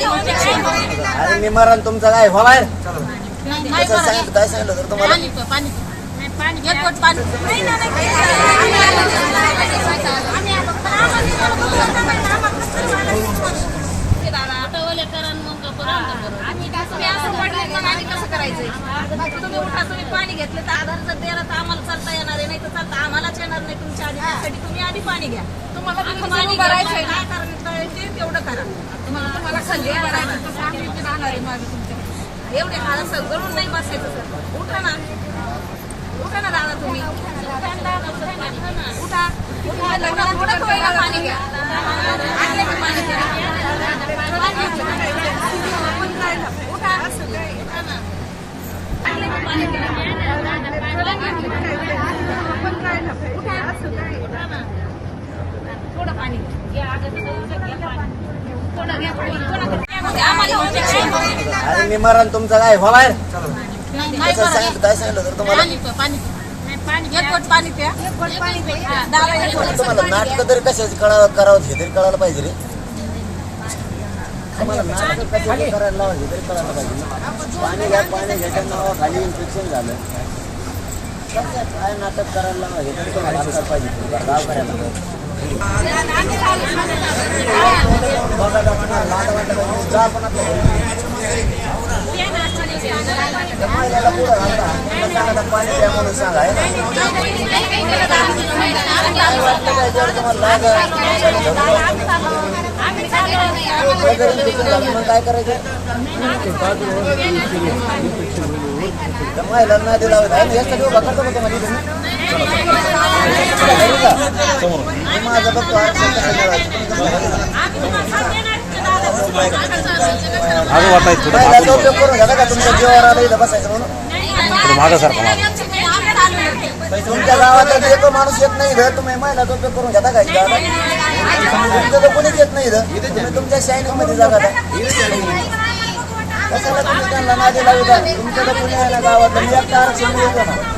अरे मी मरण तुमचं काय हो बरं. सांगितलं काय सांगितलं तर तुम्हाला. आम्ही कसं करायचं? तुम्ही उठा तुम्ही पाणी घेतलं तर आधार जर दिला तर आम्हाला चालता येणार आहे नाही तर चालता आम्हालाच येणार नाही तुमच्या आधी त्यासाठी तुम्ही आधी पाणी घ्या तुम्हाला पाणी भरायचं काय कारण ते तेवढं करा तुम्हाला तुम्हाला खाली भरायचं राहणार आहे मागे तुमच्या? एवढे हाल सगळं नाही बसायचं सर. उठा ना. उठा ना दादा तुम्ही. उठा. उठा. लग्नात थोडं थोडं पाणी घ्या. आणलं की पाणी? घ्या उठा. उठा. ना आणलं की पाणी घ्या उठा ना थोडं पाणी घ्या थोडं घ्या पाणी आम्हाला इंजेक्शन अरे मी मरण तुमचं काय हो बाहेर. नाही कसं. सांगितलं काय सांगितलं तर तुम्हाला. तुम्हाला घ्या. नाटक तरी कशाची कळावं करावं हे तरी कळायला पाहिजे रे. तुम्हाला नाटक कशाची करायला लावा हे तरी कळायला पाहिजे पाणी घ्या पाणी घ्यायच्या नावा खाली इन्फेक्शन झालं. काय नाटक करायला लावा हे तरी तुम्हाला पाहिजे. गाव करायला काय मग काय करायचं महिलांना दिला होता यासाठी उभा करतो तुम्हाला मागं वाटाय थोडं करून घ्या का तुमच्या जीवावर आलं इथं बसायचं म्हणून. थोडं मागं. सारखं मागं तुमच्या गावात एक माणूस येत नाही इथं. तुम्ही महिलाचा उपयोग करून घेता का इथं. आता? तुमचं तर कोणीच येत नाही इथं. तुम्ही तुमच्या शायनिंगमध्ये जागा कशाला तुम्ही त्यांना नादी लावू द्या? तुमच्या तर कोणी आहे ना गावात? एकटा आरक्षण मिळतो ना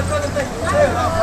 Olha, olha, olha.